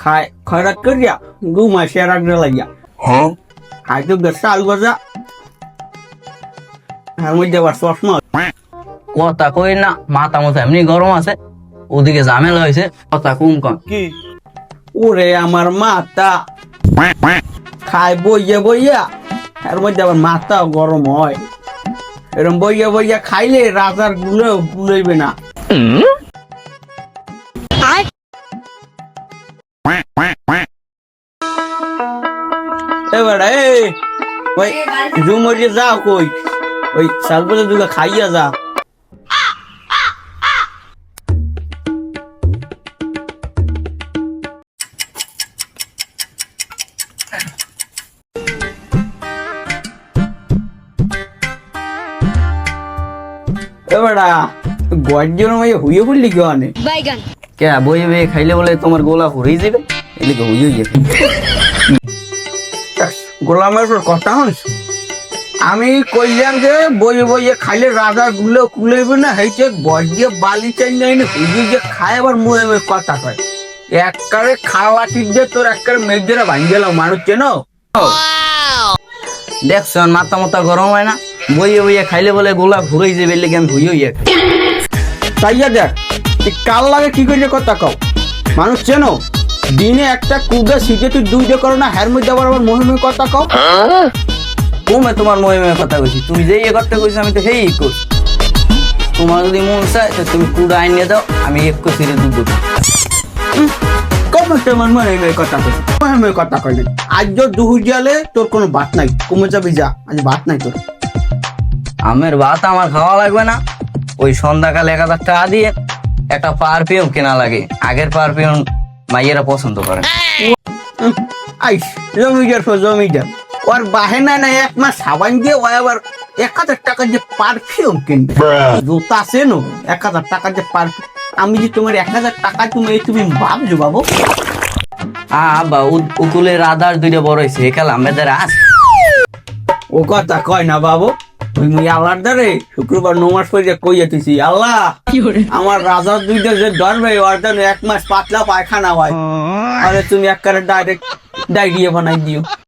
খায় খয়রাত করিয়া লাগিয়া খাইতে বেশ আলু ভাজা। মধ্যে আবার চশমা কথা কই না মাথা মতো এমনি গরম আছে। ওদিকে ঝামেলা হয়েছে কথা কম কম কি? ওরে আমার মাথা খায় বইয়া বইয়া এর মধ্যে আবার মাথা গরম হয়। এরকম বইয়া বইয়া খাইলে রাজারগুলো গুলইবে না। এবার এই ওই জুমরিয়ে যা কই ওই সালপতে দুটো খাইয়া যা এবারা গর্জন মাইয়া হুইয়ে ফুললি কেউ আনে বাইগান কে বই বই খাইলে বলে তোমার গোলা ফুরিয়ে যাবে এদিকে হইয়ে যাবে গোলামের উপর কথা হইস আমি কইলাম যে, বইয়ে বইয়ে খাইলে রাজা গুলো কুলেবে না হইছে গর্জিয়ে বালি চাই নাই হুজুর যে খায় আবার মুয়ে মুয়ে কথা কয়। এককারে খাওয়া ঠিক যে তোর এককারে মেঘদের ভাঙ গেলাম মানুষ চেন? দেখছ মাথা মাথা গরম হয় না? বইয়ে বইয়ে খাইলে বলে গোলা ঘুরেই যাবে লেগে আমি হইয়ে হইয়ে তাইয়া দেখ কাল লাগে কি করে কথা কও? মানুষ চেনো? দিনে একটা শীতে তুই দুইটা করো না হ্যার মধ্যে আবার আবার মুহে মুহে কথা কও। কমে তোমার ময়ে কথা কইছি, তুমি যেই এ করতে কইছি আমি তো হেই করছি তোমার যদি মন চায়, তো তুমি কুড়া আইনে দাও, আমি এক কচিরে দুধ কমে তোমার মনে কথা কই মনে কথা কই। আজ যে দুহু গেলে তোর কোনো বাত নাই, কমে যাবি যা, আজ বাত নাই তোর। আমের ভাত আমার খাওয়া লাগবে না, ওই সন্ধ্যাকালে এক হাজার টাকা দিয়ে একটা পারফিউম কেনা লাগে, আগের পারফিউম মাইয়েরা পছন্দ করে। আইস জমিদার জমিদার ওর বাহেনা নাই এক মাস সাবান দিয়ে ও আবার এক হাজার টাকার যে পারফিউম কিনবে। জুতা আছে নো এক হাজার টাকার যে পারফিউম আমি যে তোমার এক হাজার টাকা তুমি তুমি ভাবছ বাবু? আবা উকুলের আদার দুইটা বড় হয়েছে একাল আমাদের আস। ও কথা কয় না বাবু। তুই মুই আল্লাহর দ্বারে? শুক্রবার নমাজ পড়ে কইয়া তুইছি আল্লাহ! আমার রাজার দুইটা যে ধরবে ওর জন্য এক মাস পাতলা পায়খানা হয়। আরে তুমি এক ডাইরেক্ট ডায়রিয়া বানাই দিও।